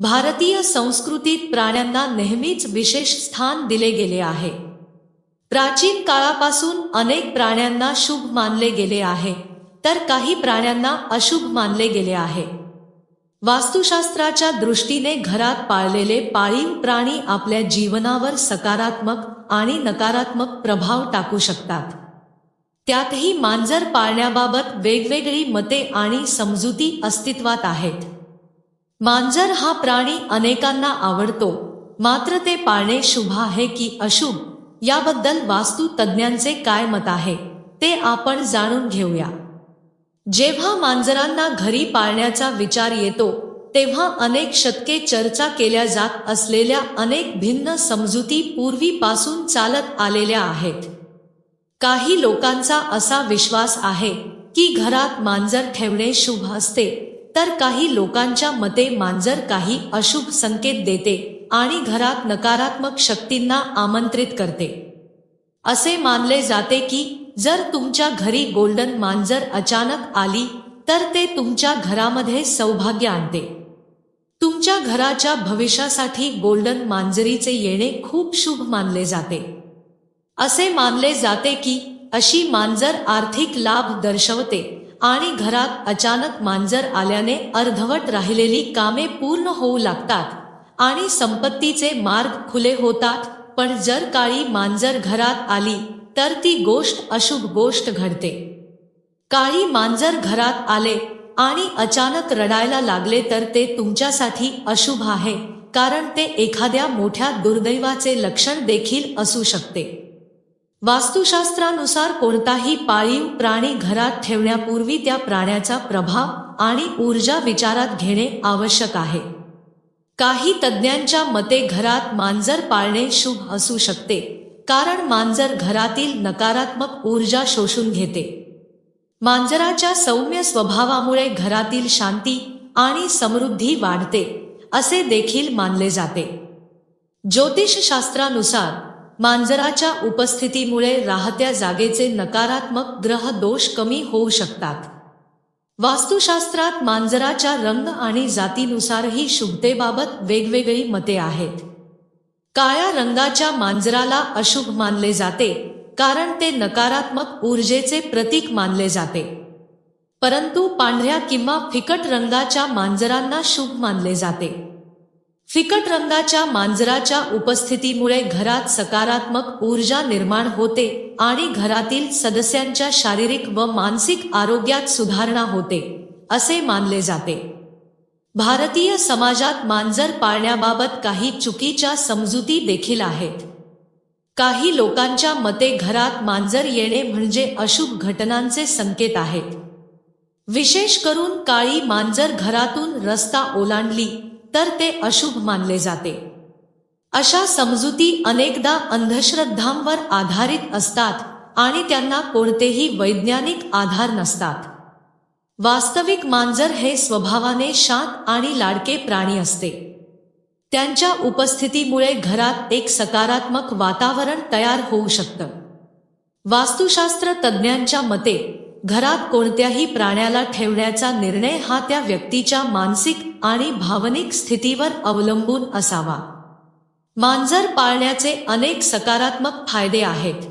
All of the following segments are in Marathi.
भारतीय संस्कृतीत प्राण्यांना नेहमीच विशेष स्थान दिले गेले आहे. प्राचीन काळापासून अनेक प्राण्यांना शुभ मानले गेले आहे तर काही प्राण्यांना अशुभ मानले गेले आहे. वास्तुशास्त्राच्या दृष्टीने घरात पाळलेले पाळीव प्राणी आपल्या जीवनावर सकारात्मक आणि नकारात्मक प्रभाव टाकू शकतात. त्यातही मांजर पाळण्याबाबत वेगवेगळी मते आणि समजुती अस्तित्वात आहेत. मांजर हा प्राणी अनेकांना आवडतो. मात्र ते पाळणे शुभ आहे की अशुभ? याबद्दल वास्तू तज्ज्ञांचे काय मत आहे? ते आपण जाणून घेऊया. जेव्हा मांजरांना घरी पाळण्याचा विचार येतो तेव्हा अनेक शतके चर्चा केल्या जात असलेल्या अनेक भिन्न समजुती पूर्वीपासून चालत आलेल्या आहेत. काही लोकांचा असा विश्वास आहे की घरात मांजर ठेवणे शुभ असते. तर काही लोकांच्या मते मांजर काही अशुभ संकेत देते आणि घरात नकारात्मक शक्तींना आमंत्रित करते. असे मानले जाते की जर तुमच्या घरी गोल्डन मांजर अचानक आली तर ते तुमच्या घरामध्ये सौभाग्य आणते. तुमच्या घराच्या भविष्यासाठी गोल्डन मांजरीचे येणे खूप शुभ मानले जाते. असे मानले जाते की अशी मांजर आर्थिक लाभ दर्शवते. आणि घरात अचानक मांजर आल्याने अर्धवट राहिलेली कामे पूर्ण होऊ लागतात आणि संपत्तीचे मार्ग खुले होतात. पण जर काळी मांजर घरात आली तर ती गोष्ट अशुभ गोष्ट घडते. काळी मांजर घरात आले आणि अचानक रडायला लागले तर ते तुमच्यासाठी अशुभ आहे कारण ते एखाद्या मोठ्या दुर्दैवाचे लक्षण देखील असू शकते. वास्तुशास्त्रानुसार कोणताही पाळीव प्राणी घरात ठेवण्यापूर्वी त्या प्राण्याचा प्रभाव आणि ऊर्जा विचारात घेणे आवश्यक आहे. काही तज्ज्ञांच्या मते घरात मांजर पाळणे शुभ असू शकते कारण मांजर घरातील नकारात्मक ऊर्जा शोषून घेते. मांजराच्या सौम्य स्वभावामुळे घरातील शांती आणि समृद्धी वाढते असे देखील मानले जाते. ज्योतिषशास्त्रानुसार मांजराच्या उपस्थितीमुळे राहत्या जागेचे नकारात्मक ग्रह दोष कमी होऊ शकतात. वास्तुशास्त्रात मांजराच्या रंग आणि जातीनुसारही शुभतेबाबत वेगवेगळी मते आहेत. काळ्या रंगाच्या मांजराला अशुभ मानले जाते कारण ते नकारात्मक ऊर्जेचे प्रतीक मानले जाते. परंतु पांढऱ्या किंवा फिकट रंगाच्या मांजरांना शुभ मानले जाते. फिकट रंगाच्या मांजराच्या उपस्थितीमुळे घरात सकारात्मक ऊर्जा निर्माण होते आणि घरातील सदस्यांच्या शारीरिक व मानसिक आरोग्यात सुधारणा होते असे मानले जाते. भारतीय समाजात मांजर पाळण्याबाबत काही चुकीच्या समजुती देखील आहेत. काही लोकांच्या मते घरात मांजर येणे म्हणजे अशुभ घटनांचे संकेत आहेत. विशेष करून काळी मांजर घरातून रस्ता ओलांडली तर ते अशुभ मानले जाते. अशा समजुती अनेकदा अंधश्रद्धांवर आधारित असतात आणि त्यांना कोणतेही वैज्ञानिक आधार नसतात. वास्तविक मांजर हे स्वभावाने शांत आणि लाडके प्राणी असते. त्यांच्या उपस्थितीमुळे घरात एक सकारात्मक वातावरण तयार होऊ शकतं. वास्तुशास्त्र तज्ज्ञांच्या मते घरात कोणत्याही प्राण्याला ठेवण्याचा निर्णय हा त्या व्यक्तीच्या मानसिक आणि भावनिक स्थितीवर अवलंबून असावा. मांजर पाळण्याचे अनेक सकारात्मक फायदे आहेत.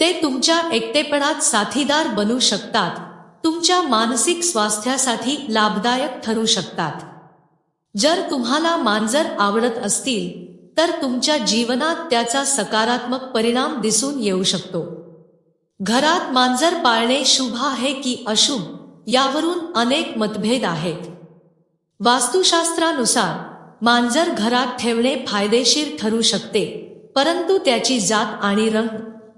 ते तुमच्या एकटेपणात साथीदार बनू शकतात. तुमच्या मानसिक स्वास्थ्यासाठी लाभदायक ठरू शकतात. जर तुम्हाला मांजर आवडत असतील तर तुमच्या जीवनात त्याचा सकारात्मक परिणाम दिसून येऊ शकतो. घरात मांजर पाळणे शुभ आहे की अशुभ यावरून अनेक मतभेद आहेत. वास्तुशास्त्रानुसार मांजर घरात ठेवणे फायदेशीर ठरू शकते परंतु त्याची जात आणि रंग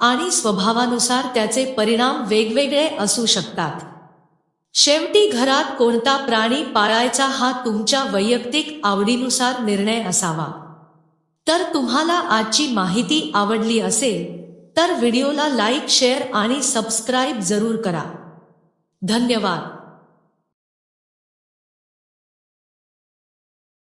आणि स्वभावानुसार त्याचे परिणाम वेगवेगळे असू शकतात. शेवटी घरात कोणता प्राणी पाळायचा हा तुमच्या वैयक्तिक आवडीनुसार निर्णय असावा. तर तुम्हाला आजची माहिती आवडली असेल तर व्हिडिओला लाईक शेअर आणि सबस्क्राईब जरूर करा. धन्यवाद.